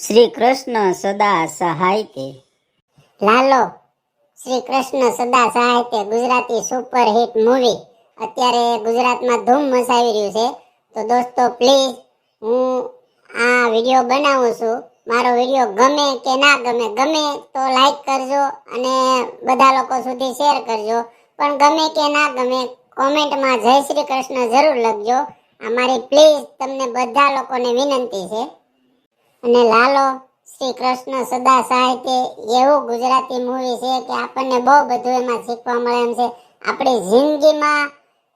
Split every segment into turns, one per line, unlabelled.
શ્રી કૃષ્ણ સદા સહાય તે
લાલો શ્રી કૃષ્ણ સદા સાહિત્ય ગુજરાતી સુપર હિટ મૂવી અત્યારે ગુજરાતમાં ધૂમ મચાવી રહ્યું છે. તો દોસ્તો પ્લીઝ હું આ વીડિયો બનાવું છું. મારો વીડિયો ગમે કે ના ગમે ગમે તો લાઈક કરજો અને બધા લોકો સુધી શેર કરજો. પણ ગમે કે ના ગમે, કોમેન્ટમાં જય શ્રી કૃષ્ણ જરૂર લખજો. અમારી પ્લીઝ તમને બધા લોકોને વિનંતી છે. અને લાલો શ્રી કૃષ્ણ સદા સાહિત્ય એવું ગુજરાતી મૂવી છે કે આપણને બહુ બધું એમાં શીખવા મળે એમ છે. આપણી જિંદગીમાં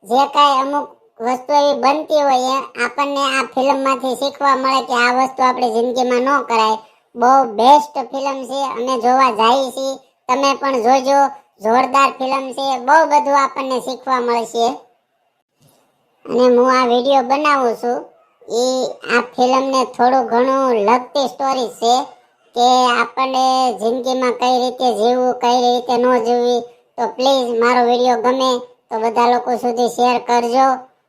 જે કાંઈ અમુક વસ્તુ એવી બનતી હોય આપણને આ ફિલ્મમાંથી શીખવા મળે કે આ વસ્તુ આપણી જિંદગીમાં ન કરાય. બહુ બેસ્ટ ફિલ્મ છે અમે જોવા જઈએ છીએ તમે પણ જોજો. જોરદાર ફિલ્મ છે. બહુ બધું આપણને શીખવા મળશે અને હું આ વીડિયો બનાવું છું. એ આ ફિલ્મને થોડું ઘણું લગતી સ્ટોરી છે કે આપણને જિંદગીમાં કઈ રીતે જીવવું, કઈ રીતે ન જીવવી. તો પ્લીઝ મારો વીડિયો ગમે તો બધા લોકો સુધી શેર કરજો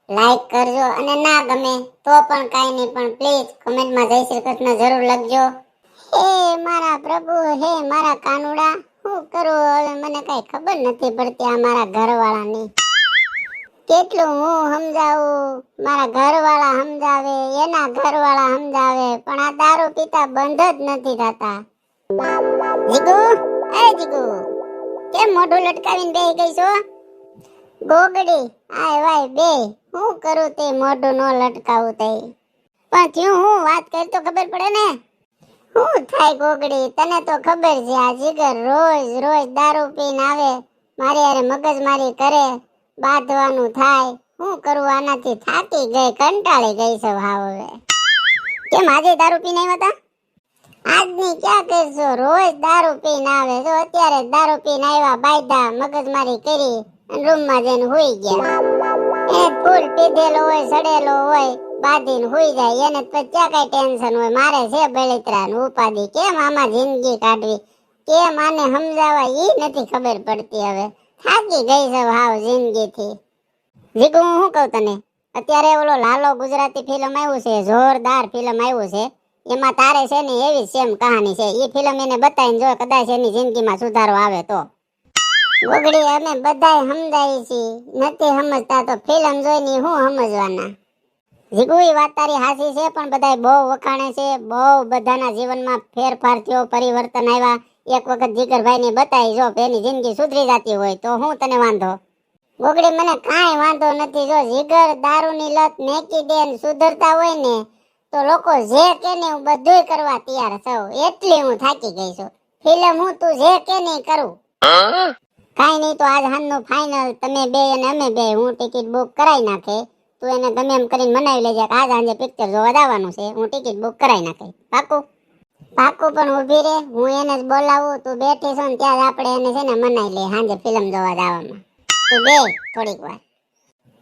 લાઈક કરજો અને ના ગમે તો પણ કાંઈ નહીં, પણ પ્લીઝ કમેન્ટમાં જય શ્રી કૃષ્ણ જરૂર લખજો. હે મારા પ્રભુ, હે મારા કાનુડા શું કરું? હવે મને કાંઈ ખબર નથી પડતી આ મારા ઘરવાળાની. કેટલું હું સમજાવું? મારા ઘરવાળા સમજાવે, એના ઘરવાળા સમજાવે, પણ આ દારૂ પીતા બંધ જ નથી થતા. જીગુ, એ જીગુ, કેમ મોઢું લટકાવીને બેહી ગઈ છો? ગોગડી આય વાય બે. હું કરું તે મોઢું નો લટકાવું તે. પણ થયું હું? વાત કરી તો ખબર પડે ને? હું થાય ગોગડી? તને તો ખબર છે, આ જીગર રોજ રોજ દારૂ પીને આવે, મારી હારે મગજમારી કરે. બાંધવાનું થાય. હું કરું, આનાથી થાકી ગઈ, કંટાળી ગઈ છે ભાવ હવે. કેમ, આજે દારૂ પીને આવ્યા હતા? આજની ક્યાં કરશો? રોજ દારૂ પીને આવે. જો અત્યારે દારૂ પીને આવ્યા, બાયધા, મગજમારી કરી અને રૂમમાં જઈને હોઈ ગયા. એ ફૂલ પીધેલો હોય, સડેલો હોય, બાંધીને હોઈ જાય. એને તો ક્યાં કઈ ટેન્શન હોય? મારે છે બળિતરા ને ઉપાધિ. કેમ આમાં જિંદગી કાઢવી? કેમ આને સમજાવવા? એ નથી ખબર પડતી હવે. થાકી ગઈ છે ભાવ જિંદગીથી. જીગુ, હું શું કહું તને? અત્યારે ઓલો લાલો ગુજરાતી ફિલ્મ આવ્યું છે, જોરદાર ફિલ્મ આવ્યું છે. એમાં તારે છે ને એવી સેમ કહાની છે. એ ફિલ્મ એને બતાવીને જો કદાચ એની જિંદગીમાં સુધારો આવે તો. ગોગડી અમે બધાય સમજાય છીએ. નથી સમજતા તો ફિલ્મ જોઈને હું સમજવાના? જીગુ, ઈ વાત તારી હાસી છે, પણ બધાય બહુ વખાણે છે. બહુ બધાના જીવનમાં ફેરફાર થયો, પરિવર્તન આવ્યા. એક વખત જીગરભાઈ ને બતાવી, જો એની જિંદગી સુધરી જતી હોય તો હું તને વાંધો? ગોગડી મને કાંઈ વાંધો નથી, જો જીગર દારૂની લત નેકી દે સુધરતા હોય ને, તો લોકો જે કે ને હું બધું કરવા તૈયાર થઉં એટલી હું થાકી ગઈ છું. ફિલ્મ હું તું જે કે નહીં કરું. કાંઈ નહીં, તો આજ હાલનું ફાઇનલ તમે બે અને અમે બે, હું ટિકિટ બુક કરાવી નાખે. તું એને ગમે એમ કરીને મનાવી લેજે કે આજ સાંજે પિક્ચર જોવા જવાનું છે, હું ટિકિટ બુક કરાવી નાખે. પાકું? પાકું પણ ઊભી રે. હું એને જ બોલાવું. તું બેઠી છો ને ત્યાં જ આપણે એને છે ને મનાઈ લે સાંજે ફિલ્મ જોવા જવામાં. તું બે થોડીક વાર.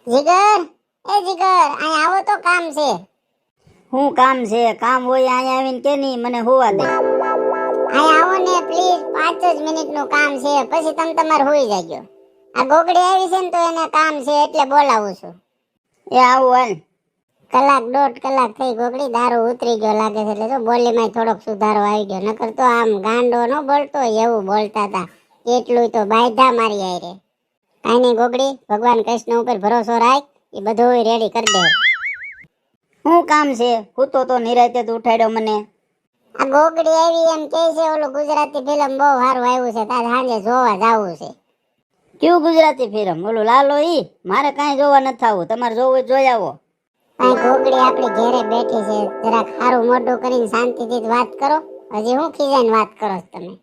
જીગર! એ જીગર! અહીંયા આવો તો કામ છે.
હું કામ છે? કામ હોય અહીંયા આવીને કે નહીં? મને હોવા દે.
અહીં આવો ને પ્લીઝ પાંચ જ મિનિટનું કામ છે. પછી તમે તમારે હોઈ જાજો. આ ગોગડી આવી છે ને તો એને કામ છે એટલે બોલાવું છું.
એ આવું હાલ.
કલાક દોઢ કલાક થઈ ગોગડી દારૂ ઉતરી ગયો લાગે છે. એટલે તો બોલીમાં થોડોક સુધારો આવી ગયો. નકર તો આમ ગાંડો ન બોલતો એવું બોલતા હતા. એટલું તો બાયધા મારી આઈ રે કાંઈ નહીં ગોગડી ભગવાન કૃષ્ણ ઉપર ભરોસો રાખ એ બધું રેડી કરી દે.
શું કામ છે? હું તો નિરાતે તો ઉઠાડ્યો મને.
આ ગોગડી આવી એમ કહે છે ઓલું ગુજરાતી ફિલ્મ બહુ સારું આવ્યું છે તારે સાંજે જોવા જાવું છે.
કયું ગુજરાતી ફિલ્મ ઓલું લાલો ઈ? મારે કાંઈ જોવા નથી આવું તમારે જોવું જોઈ આવો.
અહીં ગોગડી આપણી ઘેરે બેઠી છે. જરાક સારું મોઢું કરીને શાંતિથી વાત કરો. હજી હું ખીજાઈને વાત કરો છો તમે?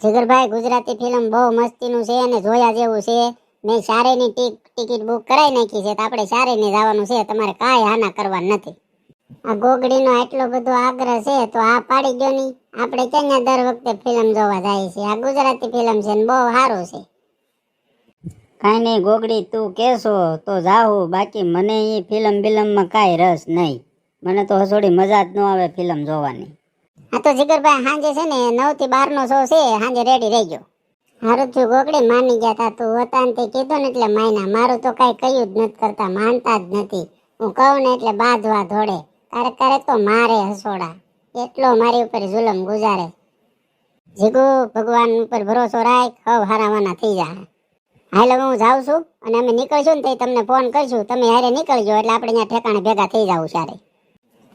જીગરભાઈ, ગુજરાતી ફિલ્મ બહુ મસ્તીનું છે અને જોયા જેવું છે. મેં શારેની ટિકિટ બુક કરાવી નાખી છે તો આપણે શારેને જવાનું છે. તમારે કાંઈ હાના કરવા નથી. આ ગોગડીનો એટલો બધો આગ્રહ છે તો આ પાડી દો નહીં આપણે ક્યાં દર વખતે ફિલ્મ જોવા જાય છે. આ ગુજરાતી ફિલ્મ છે ને બહુ સારું છે.
કાંઈ નહીં ગોગડી તું કહેશો તો જાઉં બાકી મને એ ફિલ્મ બિલમમાં કાંઈ રસ નહીં. મને તો હસોડી મજા જ ન આવે ફિલ્મ જોવાની.
હા તો જીગરભાઈ સાંજે છે ને નવથી બાર નો શો છે સાંજે રેડી રહેજો હારું થયું ગોગડી માની ગયા તા, તું હતા તે કીધું ને એટલે માયના, મારું તો કાંઈ કયું જ નથી કરતા, માનતા જ નથી. હું કહું ને એટલે બાંધવા ધોડે ક્યારેક ક્યારેક તો મારે હસોડા. એટલો મારી ઉપર જુલમ ગુજારે. જીગુ, ભગવાન ઉપર ભરોસો રાખ, હવ હારાવાના થઈ જાય હાલ હવે હું જાઉં છું અને અમે નીકળશું ને તે તમને ફોન કરશું. તમે હારે નીકળજો એટલે આપણે અહીંયા ઠેકાણે ભેગા થઈ જાવ સારે.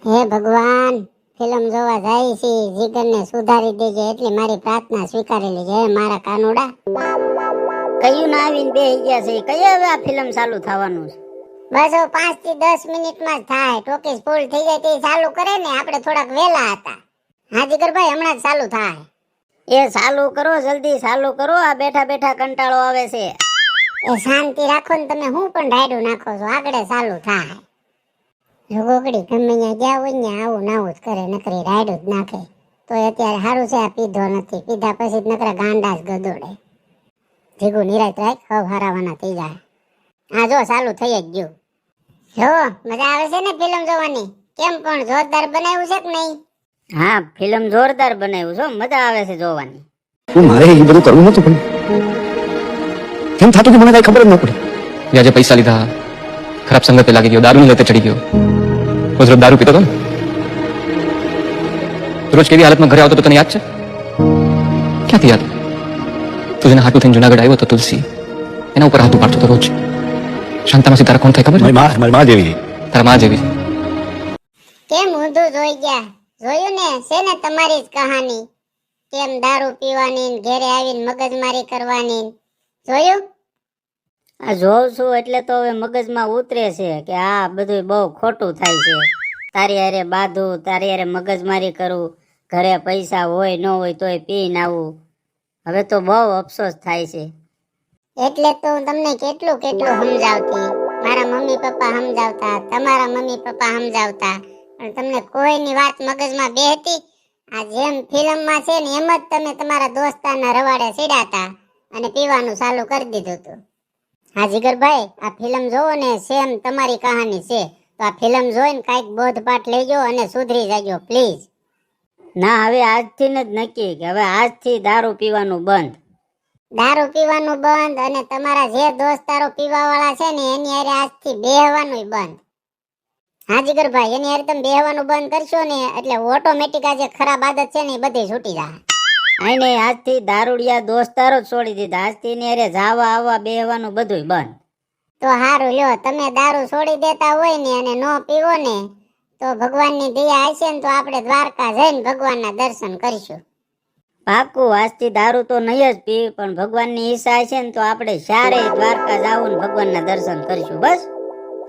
હે ભગવાન ફિલ્મ જોવા જાય છે. જીગરને સુધારી દેજે એટલી મારી પ્રાર્થના સ્વીકારી લેજે હે મારા કાનુડા.
કયું ના આવીને બે ગયા છે? કઈ હવે આ ફિલ્મ ચાલુ થવાનું છે?
બસ હવે પાંચથી દસ મિનિટમાં જ થાય. ટોકીસ ફૂલ થઈ જાય તે ચાલુ કરે ને આપણે થોડાક વહેલા હતા. હા જીગરભાઈ હમણાં જ ચાલુ થાય.
એ ચાલુ કરો જલ્દી ચાલુ કરો. આ બેઠા બેઠા કંટાળો આવે છે.
એ શાંતિ રાખો ને તમે હું પણ ડાયડું નાખો છો? આગળ ચાલુ થાય. જો ગમે ત્યાં ગયા હોય ને આવું નાવું જ કરે નકરી રાયડું જ નાખે. તો અત્યારે સારું છે આ પીધો નથી. પીધા પછી જ નકરા ગાંડા જ ગદોડે ભેગું નિરાત રાખ હવ હારાવાના થઈ જાય. હા જો ચાલુ થઈ જ ગયું. જો મજા આવે છે ને ફિલ્મ જોવાની? કેમ પણ જોરદાર બનાવ્યું છે કે નહીં?
હા ફિલ્મ જોરદાર બનાવ્યું છો મજા આવે છે જોવાની.
મારે એ બધું કરવું નતું પણ. કેમ થતું કે મને કઈ ખબર જ ન પડી?
વ્યાજે પૈસા લીધા. ખરાબ સંગતે લાગી ગયો. દારૂની લતે ચડી ગયો. રોજ રોજ દારૂ પીતો હતો ને? રોજ કેવી હાલતમાં ઘરે આવતો તો તને યાદ છે? ક્યાંથી યાદ? તું જેને હાટું થઈને જુનાગઢ આવ્યો તો તુલસી એના ઉપર હાથ ઉપાડતો હતો રોજ. શાંતામાં તારા કોણ થાય ખબર?
મારી માં મારી માં જેવી.
તારા માં જેવી.
કેમ ઊંધું જોઈ ગયા? જોયું ને? છે ને તમારી જ કહાની. કેમ દારૂ પીવાની ને ઘેરે આવીને મગજમારી કરવાની. જોયું?
આ જોઉં છું એટલે તો હવે મગજમાં ઉતરે છે કે આ બધું બહુ ખોટું થાય છે. તારી હારે બાંધું તારી હારે મગજમારી કરું ઘરે પૈસા હોય ન હોય તોય પીને આવું. હવે તો બહુ અફસોસ થાય છે.
એટલે તો હું તમને કેટલું કેટલું સમજાવતી. મારા મમ્મી પપ્પા સમજાવતા તમારા મમ્મી પપ્પા સમજાવતા. પણ તમને કોઈની વાત મગજમાં બેહતી? આ જેમ ફિલ્મમાં છે ને એમ જ તમે તમારા દોસ્તાના રવાડે સીડાતા અને પીવાનું ચાલુ કરી દીધું હતું હા જીગરભાઈ આ ફિલ્મ જોવો ને સેમ તમારી કહાની છે. તો આ ફિલ્મ જોઈને કાંઈક બોધપાઠ લેજો અને સુધરી જાજો પ્લીઝ.
ના હવે આજથી જ નક્કી કે હવે આજથી દારૂ પીવાનું બંધ.
દારૂ પીવાનું બંધ અને તમારા જે દોસ્તારો પીવાવાળા છે ને એની હારે આજથી બેહવાનું બંધ. હા જીગરભાઈ એની હારે તમે બેહવાનું બંધ કરશો ને એટલે ઓટોમેટિક આ જે ખરાબ આદત છે ને એ બધી છૂટી જાય.
આઈને આજથી દારૂડિયા દોસ્તારો જ છોડી દીધા. આજથી ને અરે જાવા આવવા બેહવાનું બધું બંધ.
તો હારું લ્યો તમે દારૂ છોડી દેતા હોય ને અને નો પીવો ને તો ભગવાનની દયા હશે ને તો આપણે દ્વારકા જઈને ભગવાનના દર્શન કરીશું.
પાકું આજથી દારૂ તો નહીં જ પી પણ ભગવાનની ઈચ્છા છે ને તો આપણે સારે દ્વારકા જાવું ને ભગવાનના દર્શન કરીશું. બસ.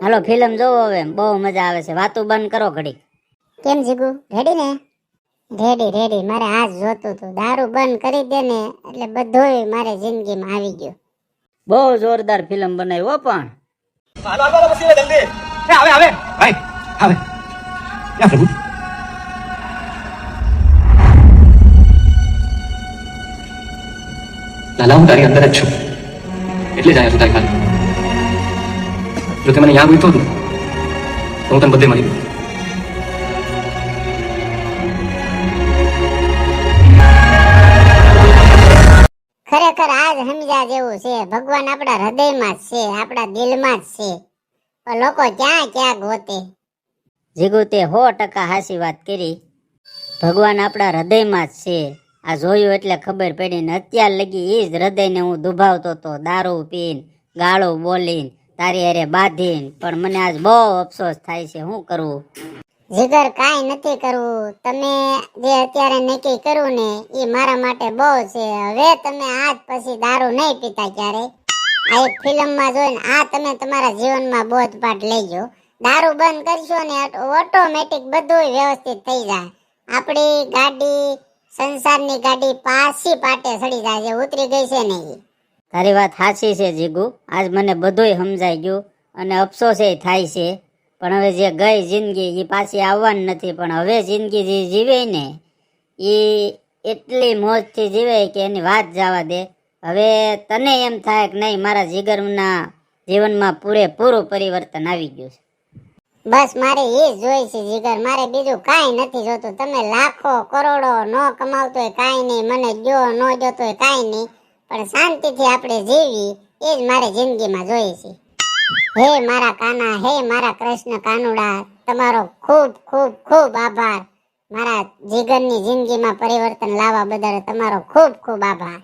હાલો ફિલ્મ જોવો હવે. બહુ મજા આવે છે. વાતું બંધ કરો ઘડી
કેમ જીગુ? રેડી ને? Ready ready. મારે આજ જોતું હતું દારૂ બંધ કરી દે ને એટલે બધોય મારે જિંદગીમાં આવી ગયું.
બહુ જોરદાર ફિલ્મ બનાવી હો પણ.
ભાઈ આવે. યા પ્રભુ.
લાલા હું તારી અંદર જ છું. એટલે જ આવ્યો છું તારી પાસે. જો તે મને યાદ હોય તો હું તને બધે મળી ગયો.
સમજ્યા જેવું છે. ભગવાન આપણા હૃદયમાં જ છે, આપણા દિલમાં જ છે. પણ લોકો ક્યાં ક્યાં ગોતે?
જીગુ તે સો ટકા હાસી વાત કરી. ભગવાન આપણા હૃદયમાં જ છે. આ જોયું એટલે ખબર પડી ને અત્યાર લગી એ જ હૃદયને હું દુભાવતો તો દારૂ પીને, ગાળો બોલીને, તારી હારે બાંધીને. પણ મને આજ બહુ અફસોસ થાય છે. શું કરવું
જીગર કાંઈ નથી કરવું. તમે જે અત્યારે નક્કી કર્યું ને, એ મારા માટે બહુ છે. હવે તમે આજ પછી દારૂ નહીં પીતા ક્યારે આ એક ફિલ્મમાં જોઈને આ તમે તમારા જીવનમાં બોધપાઠ લેજો. દારૂ બંધ કરશો ને ઓટોમેટિક બધું વ્યવસ્થિત થઈ જાય. આપણી ગાડી, સંસારની ગાડી પાછી પાટે સડી જાય છે, ઉતરી ગઈ છે ને
તારી વાત સાચી છે, જીગુ. આજ મને બધુંય સમજાઈ ગયું અને અફસોસ થાય છે. પણ હવે જે ગઈ જિંદગી એ પાછી આવવાની નથી, પણ હવે જિંદગી જે જીવે ને એ એટલી મોજથી જીવે કે એની વાત જવા દે. હવે તને એમ થાય કે નહીં, મારા જીગરના જીવનમાં પૂરેપૂરું પરિવર્તન આવી ગયું છે.
બસ મારે એ જ જોઈ છે જીગર, મારે બીજું કાંઈ નથી જોતું. તમે લાખો કરોડો ન કમાવતો હોય કાંઈ નહીં, મને જો ન જોતો હોય કાંઈ નહીં. પણ શાંતિથી આપણે જીવી, એ જ મારે જિંદગીમાં જોઈએ છે. હે મારા કાના, હે મારા કૃષ્ણ કાનુડા, તમારો ખૂબ ખૂબ ખૂબ આભાર. મારા જીગરની જિંદગીમાં પરિવર્તન લાવવા બદલ તમારો ખૂબ ખૂબ આભાર.